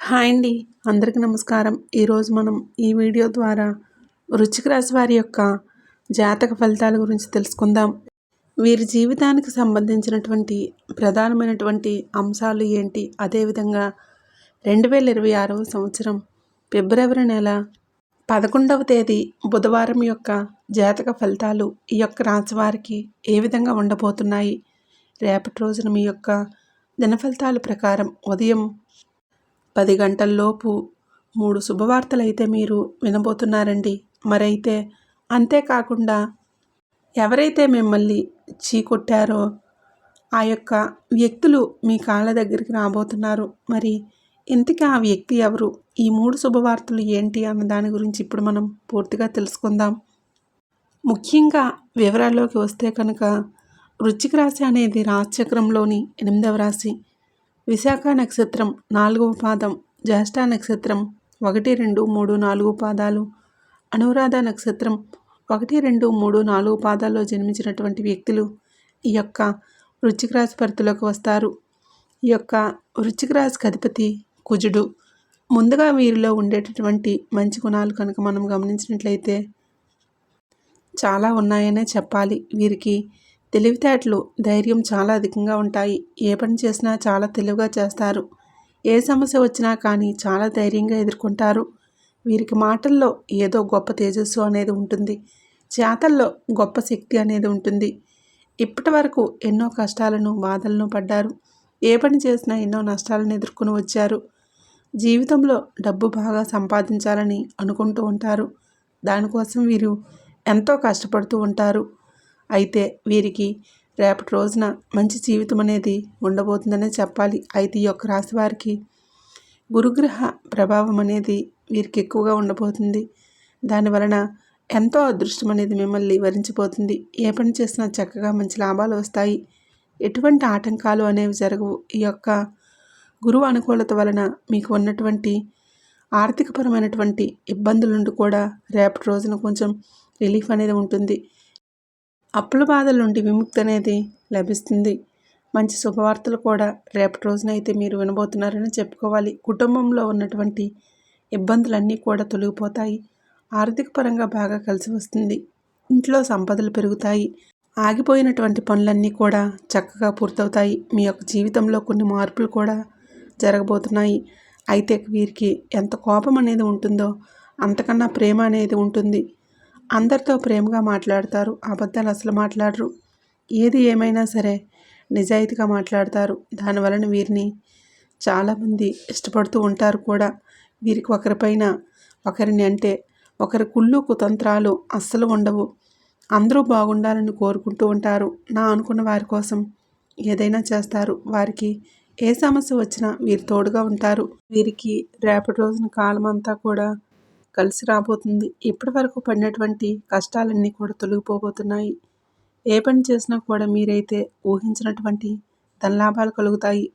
Hi అండి. అందరికీ నమస్కారం. ఈరోజు మనం ఈ వీడియో ద్వారా వృశ్చిక రాశి వారి యొక్క జాతక ఫలితాల గురించి తెలుసుకుందాం. వీరి జీవితానికి సంబంధించినటువంటి ప్రధానమైనటువంటి అంశాలు ఏంటి? అదేవిధంగా రెండు వేల ఇరవై ఆరవ సంవత్సరం ఫిబ్రవరి నెల పదకొండవ తేదీ బుధవారం యొక్క జాతక ఫలితాలు ఈ యొక్క రాశి వారికి ఏ విధంగా ఉండబోతున్నాయి? రేపటి రోజున మీ యొక్క దిన ఫలితాల ప్రకారం ఉదయం పది గంటల్లోపు మూడు శుభవార్తలైతే మీరు వినబోతున్నారండి. మరైతే అంతేకాకుండా ఎవరైతే మిమ్మల్ని చీకొట్టారో ఆ యొక్క వ్యక్తులు మీ కాళ్ళ దగ్గరికి రాబోతున్నారు. మరి ఇంతకీ ఆ వ్యక్తి ఎవరు? ఈ మూడు శుభవార్తలు ఏంటి అన్న దాని గురించి ఇప్పుడు మనం పూర్తిగా తెలుసుకుందాం. ముఖ్యంగా వివరాల్లోకి వస్తే కనుక వృచ్చిక రాశి అనేది రాశిచక్రంలోని ఎనిమిదవ రాశి. విశాఖ నక్షత్రం నాలుగవ పాదం జ్యేష్ఠ నక్షత్రం ఒకటి రెండు మూడు నాలుగు పాదాలు అనురాధ నక్షత్రం ఒకటి రెండు మూడు నాలుగు పాదాల్లో జన్మించినటువంటి వ్యక్తులు ఈ యొక్క వృచ్చిక రాశి పరిధిలోకి వస్తారు. ఈ యొక్క వృచ్చిక రాశికి అధిపతి కుజుడు. ముందుగా వీరిలో ఉండేటటువంటి మంచి గుణాలు కనుక మనం గమనించినట్లయితే చాలా ఉన్నాయనే చెప్పాలి. వీరికి తెలివితేటలు ధైర్యం చాలా అధికంగా ఉంటాయి. ఏ పని చేసినా చాలా తెలివిగా చేస్తారు. ఏ సమస్య వచ్చినా కానీ చాలా ధైర్యంగా ఎదుర్కొంటారు. వీరికి మాటల్లో ఏదో గొప్ప తేజస్సు అనేది ఉంటుంది. చేతల్లో గొప్ప శక్తి అనేది ఉంటుంది. ఇప్పటి వరకు ఎన్నో కష్టాలను బాధలను పడ్డారు. ఏ పని చేసినా ఎన్నో నష్టాలను ఎదుర్కొని వచ్చారు. జీవితంలో డబ్బు బాగా సంపాదించాలని అనుకుంటూ ఉంటారు. దానికోసం వీరు ఎంతో కష్టపడుతూ ఉంటారు. అయితే వీరికి రేపటి రోజున మంచి జీవితం అనేది ఉండబోతుందనే చెప్పాలి. అయితే ఈ యొక్క రాశి వారికి గురుగ్రహ ప్రభావం అనేది వీరికి ఎక్కువగా ఉండబోతుంది. దానివలన ఎంతో అదృష్టం అనేది మిమ్మల్ని వరించిపోతుంది ఏ పని చేసినా చక్కగా మంచి లాభాలు వస్తాయి. ఎటువంటి ఆటంకాలు అనేవి జరగవు. ఈ యొక్క గురువు అనుకూలత వలన మీకు ఉన్నటువంటి ఆర్థికపరమైనటువంటి ఇబ్బందుల నుండి కూడా రేపటి రోజున కొంచెం రిలీఫ్ అనేది ఉంటుంది. అప్పుల బాధల నుండి విముక్తి అనేది లభిస్తుంది. మంచి శుభవార్తలు కూడా రేపటి రోజున అయితే మీరు వినబోతున్నారని చెప్పుకోవాలి. కుటుంబంలో ఉన్నటువంటి ఇబ్బందులన్నీ కూడా తొలగిపోతాయి. ఆర్థిక పరంగా బాగా కలిసి వస్తుంది. ఇంట్లో సంపదలు పెరుగుతాయి. ఆగిపోయినటువంటి పనులన్నీ కూడా చక్కగా పూర్తవుతాయి. మీ యొక్క జీవితంలో కొన్ని మార్పులు కూడా జరగబోతున్నాయి. అయితే వీరికి ఎంత కోపం అనేది ఉంటుందో అంతకన్నా ప్రేమ అనేది ఉంటుంది. అందరితో ప్రేమగా మాట్లాడతారు అబద్ధాలు అసలు మాట్లాడరు. ఏది ఏమైనా సరే నిజాయితీగా మాట్లాడతారు. దానివలన వీరిని చాలామంది ఇష్టపడుతూ ఉంటారు కూడా. వీరికి ఒకరిపైన ఒకరిని అంటే ఒకరి కుళ్ళు కుతంత్రాలు అస్సలు ఉండవు. అందరూ బాగుండాలని కోరుకుంటూ ఉంటారు. నా అనుకున్న వారి కోసం ఏదైనా చేస్తారు. వారికి ఏ సమస్య వచ్చినా వీరు తోడుగా ఉంటారు. వీరికి రేపటి రోజున కాలం అంతా కూడా కలిసి రాబోతుంది. ఇప్పటి వరకు పడినటువంటి కష్టాలన్నీ కూడా తొలగిపోబోతున్నాయి. ఏ పని చేసినా కూడా మీరైతే ఊహించినటువంటి ధనలాభాలు కలుగుతాయి.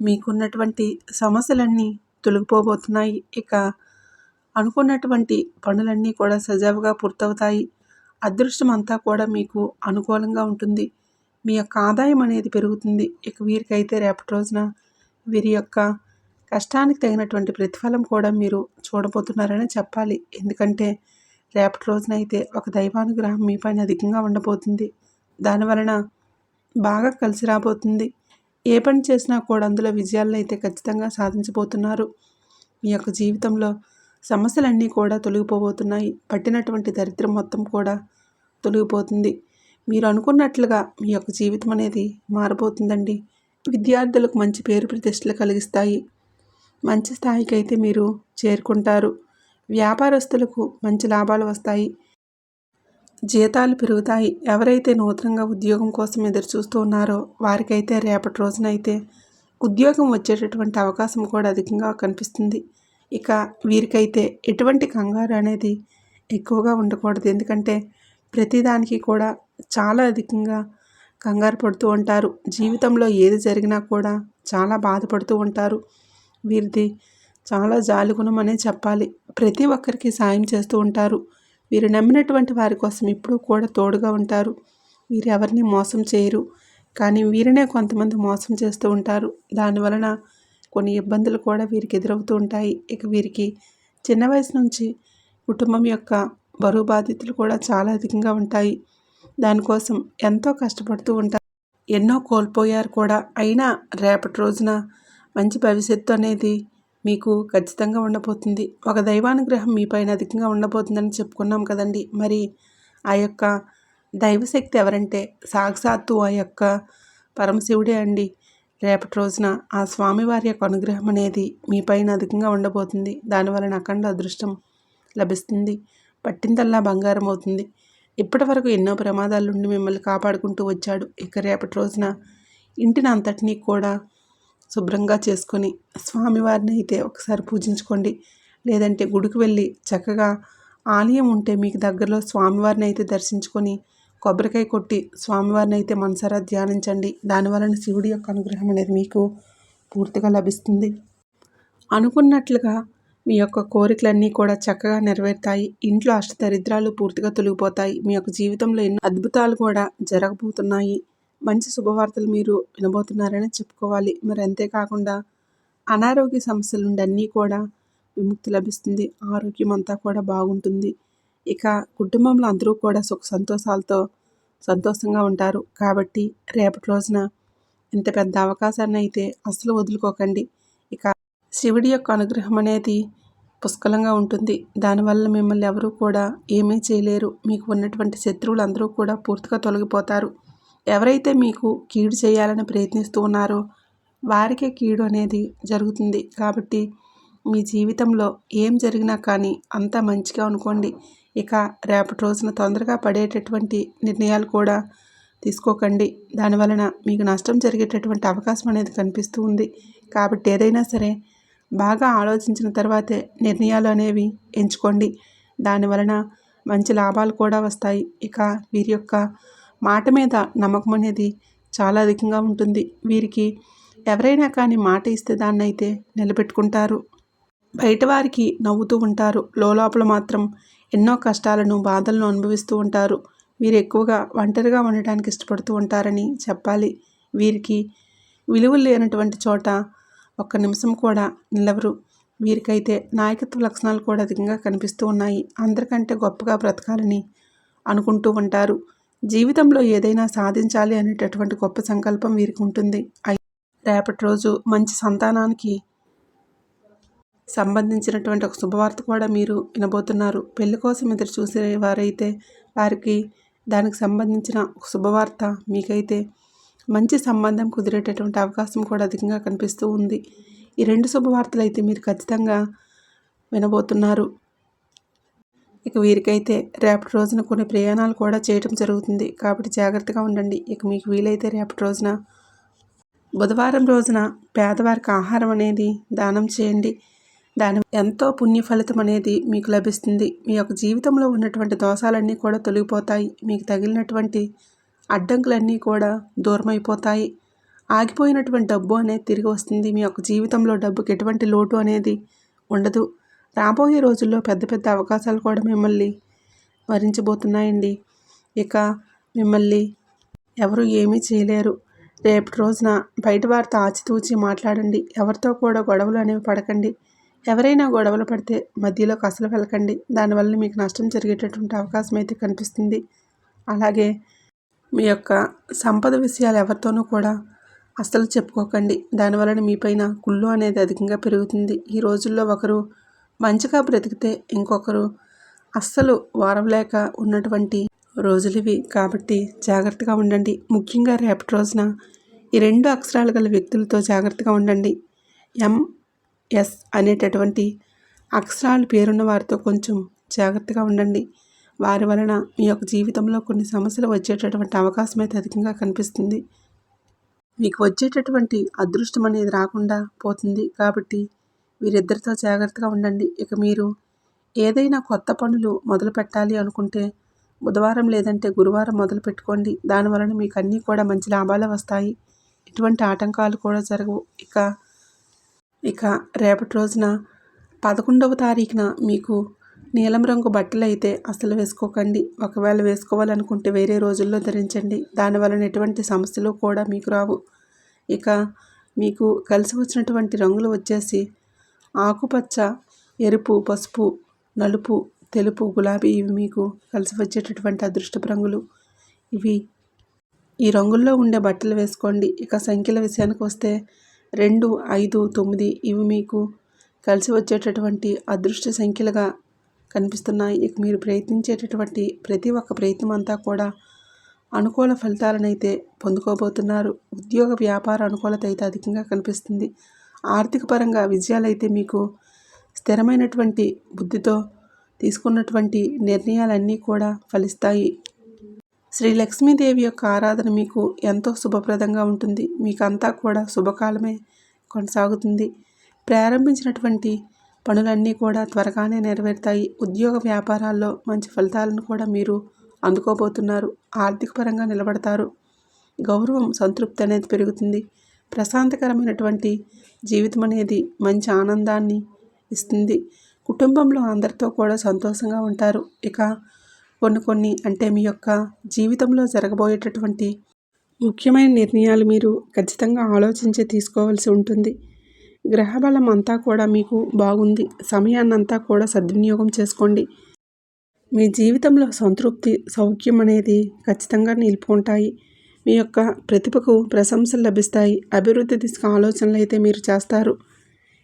మీకున్నటువంటి సమస్యలన్నీ తొలగిపోబోతున్నాయి. ఇక అనుకున్నటువంటి పనులన్నీ కూడా సజావుగా పూర్తవుతాయి. అదృష్టం అంతా కూడా మీకు అనుకూలంగా ఉంటుంది. మీ యొక్క ఆదాయం అనేది పెరుగుతుంది. ఇక వీరికైతే రేపటి రోజున వీరి యొక్క కష్టానికి తగినటువంటి ప్రతిఫలం కూడా మీరు చూడబోతున్నారని చెప్పాలి. ఎందుకంటే రేపటి రోజునైతే ఒక దైవానుగ్రహం మీ పైన అధికంగా ఉండబోతుంది. దానివలన బాగా కలిసి రాబోతుంది. ఏ పని చేసినా కూడా అందులో విజయాలను అయితే ఖచ్చితంగా సాధించబోతున్నారు. మీ యొక్క జీవితంలో సమస్యలన్నీ కూడా తొలగిపోబోతున్నాయి. పట్టినటువంటి దరిద్రం మొత్తం కూడా తొలగిపోతుంది. మీరు అనుకున్నట్లుగా మీ యొక్క జీవితం అనేది మారబోతుందండి. విద్యార్థులకు మంచి పేరు ప్రతిష్టలు కలిగిస్తాయి. మంచి స్థాయికి అయితే మీరు చేరుకుంటారు. వ్యాపారస్తులకు మంచి లాభాలు వస్తాయి. జీతాలు పెరుగుతాయి. ఎవరైతే నూతనంగా ఉద్యోగం కోసం ఎదురు చూస్తూ ఉన్నారో వారికైతే రేపటి రోజునైతే ఉద్యోగం వచ్చేటటువంటి అవకాశం కూడా అధికంగా కనిపిస్తుంది. ఇక వీరికైతే ఎటువంటి కంగారు అనేది ఎక్కువగా ఉండకూడదు. ఎందుకంటే ప్రతిదానికి కూడా చాలా అధికంగా కంగారు పడుతూ ఉంటారు. జీవితంలో ఏది జరిగినా కూడా చాలా బాధపడుతూ ఉంటారు. వీరిది చాలా జాలుగుణం అనే చెప్పాలి. ప్రతి ఒక్కరికి సాయం చేస్తూ ఉంటారు. వీరు నమ్మినటువంటి వారి కోసం ఇప్పుడు కూడా తోడుగా ఉంటారు. వీరు ఎవరిని మోసం చేయరు. కానీ వీరినే కొంతమంది మోసం చేస్తూ ఉంటారు. దానివలన కొన్ని ఇబ్బందులు కూడా వీరికి ఎదురవుతూ ఉంటాయి. ఇక వీరికి చిన్న వయసు నుంచి కుటుంబం యొక్క బరువు బాధ్యతలు కూడా చాలా అధికంగా ఉంటాయి. దానికోసం ఎంతో కష్టపడుతూ ఉంటారు. ఎన్నో కోల్పోయారు కూడా. అయినా రేపటి రోజున మంచి భవిష్యత్తు అనేది మీకు ఖచ్చితంగా ఉండబోతుంది. ఒక దైవానుగ్రహం మీ పైన అధికంగా ఉండబోతుందని చెప్పుకున్నాం కదండి. మరి ఆ యొక్క దైవశక్తి ఎవరంటే సాక్షాత్తు ఆ యొక్క పరమశివుడే అండి. రేపటి రోజున ఆ స్వామివారి యొక్క అనుగ్రహం అనేది మీ పైన అధికంగా ఉండబోతుంది. దానివలన అఖండ అదృష్టం లభిస్తుంది. పట్టిందల్లా బంగారం అవుతుంది. ఇప్పటి వరకు ఎన్నో ప్రమాదాల నుండి మిమ్మల్ని కాపాడుకుంటూ వచ్చాడు. ఇక రేపటి రోజున ఇంటిని అంతటినీ కూడా శుభ్రంగా చేసుకొని స్వామివారిని అయితే ఒకసారి పూజించుకోండి. లేదంటే గుడికి వెళ్ళి చక్కగా ఆలయం ఉంటే మీకు దగ్గరలో స్వామివారిని అయితే దర్శించుకొని కొబ్బరికాయ కొట్టి స్వామివారిని అయితే మనసారా ధ్యానించండి. దానివలన శివుడి యొక్క అనుగ్రహం అనేది మీకు పూర్తిగా లభిస్తుంది. అనుకున్నట్లుగా మీ యొక్క కోరికలన్నీ కూడా చక్కగా నెరవేరుతాయి. ఇంట్లో అష్టదరిద్రాలు పూర్తిగా తొలగిపోతాయి. మీ యొక్క జీవితంలో ఎన్నో అద్భుతాలు కూడా జరగబోతున్నాయి. మంచి శుభవార్తలు మీరు వినబోతున్నారని చెప్పుకోవాలి. మరి అంతేకాకుండా అనారోగ్య సమస్యల నుండి అన్నీ కూడా విముక్తి లభిస్తుంది. ఆరోగ్యం అంతా కూడా బాగుంటుంది. ఇక కుటుంబంలో అందరూ కూడా సుఖ సంతోషాలతో సంతోషంగా ఉంటారు. కాబట్టి రేపటి రోజున ఇంత పెద్ద అవకాశాన్ని అయితే అస్సలు వదులుకోకండి. ఇక శివుడి యొక్క అనుగ్రహం అనేది పుష్కలంగా ఉంటుంది. దానివల్ల మిమ్మల్ని ఎవరూ కూడా ఏమీ చేయలేరు. మీకు ఉన్నటువంటి శత్రువులు అందరూ కూడా పూర్తిగా తొలగిపోతారు. ఎవరైతే మీకు కీడు చేయాలని ప్రయత్నిస్తూ ఉన్నారో వారికే కీడు అనేది జరుగుతుంది. కాబట్టి మీ జీవితంలో ఏం జరిగినా కానీ అంతా మంచిగా అనుకోండి. ఇక రేపటి రోజున తొందరగా పడేటటువంటి నిర్ణయాలు కూడా తీసుకోకండి. దానివలన మీకు నష్టం జరిగేటటువంటి అవకాశం అనేది కనిపిస్తూ ఉంది. కాబట్టి ఏదైనా సరే బాగా ఆలోచించిన తర్వాతే నిర్ణయాలు అనేవి ఎంచుకోండి. దానివలన మంచి లాభాలు కూడా వస్తాయి. ఇక వీరి యొక్క మాట మీద నమ్మకం అనేది చాలా అధికంగా ఉంటుంది. వీరికి ఎవరైనా కానీ మాట ఇస్తే దాన్ని అయితే నిలబెట్టుకుంటారు. బయట వారికి నవ్వుతూ ఉంటారు. లోపల మాత్రం ఎన్నో కష్టాలను బాధలను అనుభవిస్తూ ఉంటారు. వీరు ఎక్కువగా ఒంటరిగా ఉండటానికి ఇష్టపడుతూ ఉంటారని చెప్పాలి. వీరికి విలువలు లేనటువంటి చోట ఒక్క నిమిషం కూడా నిలవరు. వీరికైతే నాయకత్వ లక్షణాలు కూడా అధికంగా కనిపిస్తూ ఉన్నాయి. అందరికంటే గొప్పగా బ్రతకాలని అనుకుంటూ ఉంటారు. జీవితంలో ఏదైనా సాధించాలి అనేటటువంటి గొప్ప సంకల్పం వీరికి ఉంటుంది. రేపటి రోజు మంచి సంతానానికి సంబంధించినటువంటి ఒక శుభవార్త కూడా మీరు వినబోతున్నారు. పెళ్ళి కోసం ఎదురు చూసే వారైతే వారికి దానికి సంబంధించిన ఒక శుభవార్త మీకైతే మంచి సంబంధం కుదిరేటటువంటి అవకాశం కూడా అధికంగా కనిపిస్తూ ఉంది. ఈ రెండు శుభవార్తలు అయితే మీరు ఖచ్చితంగా వినబోతున్నారు. ఇక వీరికైతే రేపటి రోజున కొన్ని ప్రయాణాలు కూడా చేయటం జరుగుతుంది. కాబట్టి జాగ్రత్తగా ఉండండి. ఇక మీకు వీలైతే రేపటి రోజున బుధవారం రోజున పేదవారికి ఆహారం అనేది దానం చేయండి. దాని ఎంతో పుణ్య ఫలితం అనేది మీకు లభిస్తుంది. మీ యొక్క జీవితంలో ఉన్నటువంటి దోషాలన్నీ కూడా తొలగిపోతాయి. మీకు తగిలినటువంటి అడ్డంకులన్నీ కూడా దూరమైపోతాయి. ఆగిపోయినటువంటి డబ్బు అనేది తిరిగి వస్తుంది. మీ యొక్క జీవితంలో డబ్బుకి ఎటువంటి లోటు అనేది ఉండదు. రాబోయే రోజుల్లో పెద్ద పెద్ద అవకాశాలు కూడా మిమ్మల్ని వరించబోతున్నాయండి ఇక మిమ్మల్ని ఎవరు ఏమీ చేయలేరు. రేపటి రోజున బయట వారితో ఆచితూచి మాట్లాడండి. ఎవరితో కూడా గొడవలు అనేవి పడకండి. ఎవరైనా గొడవలు పడితే మధ్యలోకి అసలు వెళ్ళకండి. దానివల్ల మీకు నష్టం జరిగేటటువంటి అవకాశం అయితే కనిపిస్తుంది. అలాగే మీ యొక్క సంపద విషయాలు ఎవరితోనూ కూడా అస్సలు చెప్పుకోకండి. దానివలన మీపైన కుళ్ళు అనేది అధికంగా పెరుగుతుంది. ఈ రోజుల్లో ఒకరు మంచిగా బ్రతికితే ఇంకొకరు అస్సలు వారవలేక ఉన్నటువంటి రోజులివి. కాబట్టి జాగ్రత్తగా ఉండండి. ముఖ్యంగా రేపటి రోజున ఈ రెండు అక్షరాలు గల వ్యక్తులతో జాగ్రత్తగా ఉండండి. ఎంఎస్ అనేటటువంటి అక్షరాలు పేరున్న వారితో కొంచెం జాగ్రత్తగా ఉండండి. వారి వలన మీ యొక్క జీవితంలో కొన్ని సమస్యలు వచ్చేటటువంటి అవకాశం అయితే అధికంగా కనిపిస్తుంది. మీకు వచ్చేటటువంటి అదృష్టం అనేది రాకుండా పోతుంది. కాబట్టి వీరిద్దరితో జాగ్రత్తగా ఉండండి. ఇక మీరు ఏదైనా కొత్త పనులు మొదలు పెట్టాలి అనుకుంటే బుధవారం లేదంటే గురువారం మొదలు పెట్టుకోండి. దానివలన మీకు అన్నీ కూడా మంచి లాభాలు వస్తాయి. ఎటువంటి ఆటంకాలు కూడా జరగవు. ఇక ఇక రేపటి రోజున పదకొండవ తారీఖున మీకు నీలం రంగు బట్టలు అయితే అసలు వేసుకోకండి. ఒకవేళ వేసుకోవాలనుకుంటే వేరే రోజుల్లో ధరించండి. దానివలన ఎటువంటి సమస్యలు కూడా మీకు రావు. ఇక మీకు కలిసి వచ్చినటువంటి రంగులు వచ్చేసి ఆకుపచ్చ ఎరుపు పసుపు నలుపు తెలుపు గులాబీ ఇవి మీకు కలిసి వచ్చేటటువంటి అదృష్టపు రంగులు. ఇవి ఈ రంగుల్లో ఉండే బట్టలు వేసుకోండి. ఇక సంఖ్యల విషయానికి వస్తే రెండు ఐదు తొమ్మిది ఇవి మీకు కలిసి వచ్చేటటువంటి అదృష్ట సంఖ్యలుగా కనిపిస్తున్నాయి. ఇక మీరు ప్రయత్నించేటటువంటి ప్రతి ఒక్క ప్రయత్నం అంతా కూడా అనుకూల ఫలితాలను అయితే పొందుకోబోతున్నారు. ఉద్యోగ వ్యాపార అనుకూలత అయితే అధికంగా కనిపిస్తుంది. ఆర్థిక పరంగా మీకు స్థిరమైనటువంటి బుద్ధితో తీసుకున్నటువంటి నిర్ణయాలన్నీ కూడా ఫలిస్తాయి. శ్రీ లక్ష్మీదేవి యొక్క ఆరాధన మీకు ఎంతో శుభప్రదంగా ఉంటుంది. మీకు అంతా కూడా శుభకాలమే కొనసాగుతుంది. ప్రారంభించినటువంటి పనులన్నీ కూడా త్వరగానే నెరవేరుతాయి. ఉద్యోగ వ్యాపారాల్లో మంచి ఫలితాలను కూడా మీరు అందుకోబోతున్నారు. ఆర్థిక పరంగా నిలబడతారు. గౌరవం సంతృప్తి అనేది పెరుగుతుంది. ప్రశాంతకరమైనటువంటి జీవితం అనేది మంచి ఆనందాన్ని ఇస్తుంది. కుటుంబంలో అందరితో కూడా సంతోషంగా ఉంటారు. ఇక కొన్ని కొన్ని అంటే మీ యొక్క జీవితంలో జరగబోయేటటువంటి ముఖ్యమైన నిర్ణయాలు మీరు ఖచ్చితంగా ఆలోచించి తీసుకోవాల్సి ఉంటుంది. గ్రహబలం అంతా కూడా మీకు బాగుంది. సమయాన్నంతా కూడా సద్వినియోగం చేసుకోండి. మీ జీవితంలో సంతృప్తి సౌఖ్యం అనేది ఖచ్చితంగా నిలుపుకుంటాయి. మీ యొక్క ప్రతిభకు ప్రశంసలు లభిస్తాయి. అభివృద్ధి దిశగా ఆలోచనలు అయితే మీరు చేస్తారు.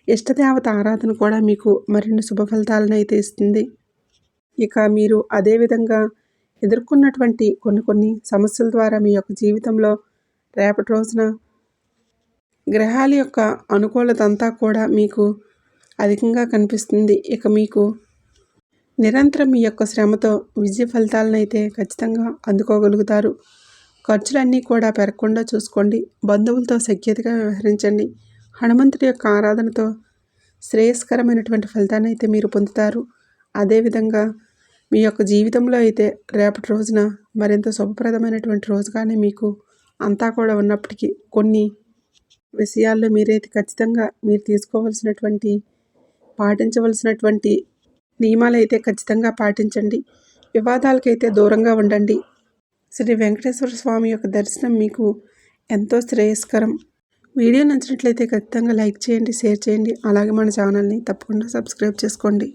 ఇష్టదేవత ఆరాధన కూడా మీకు మరిన్ని శుభ ఫలితాలను అయితే ఇస్తుంది. ఇక మీరు అదేవిధంగా ఎదుర్కొన్నటువంటి కొన్ని కొన్ని సమస్యల ద్వారా మీ యొక్క జీవితంలో రేపటి రోజున గ్రహాల యొక్క అనుకూలత అంతా కూడా మీకు అధికంగా కనిపిస్తుంది. ఇక మీకు నిరంతరం మీ యొక్క శ్రమతో విజయ ఫలితాలను అయితే ఖచ్చితంగా అందుకోగలుగుతారు. ఖర్చులన్నీ కూడా పెరగకుండా చూసుకోండి. బంధువులతో సఖ్యతగా వ్యవహరించండి. హనుమంతుడి యొక్క ఆరాధనతో శ్రేయస్కరమైనటువంటి ఫలితాన్ని అయితే మీరు పొందుతారు. అదేవిధంగా మీ యొక్క జీవితంలో అయితే రేపటి రోజున మరింత శుభప్రదమైనటువంటి రోజుగానే మీకు అంతా కూడా ఉన్నప్పటికీ కొన్ని విషయాల్లో మీరైతే ఖచ్చితంగా మీరు తీసుకోవాల్సినటువంటి పాటించవలసినటువంటి నియమాలు అయితే ఖచ్చితంగా పాటించండి. వివాదాలకైతే దూరంగా ఉండండి. శ్రీ వెంకటేశ్వర స్వామి యొక్క దర్శనం మీకు ఎంతో శ్రేయస్కరం. వీడియో నచ్చినట్లయితే ఖచ్చితంగా లైక్ చేయండి షేర్ చేయండి అలాగే మన ఛానల్ని తప్పకుండా సబ్స్క్రైబ్ చేసుకోండి.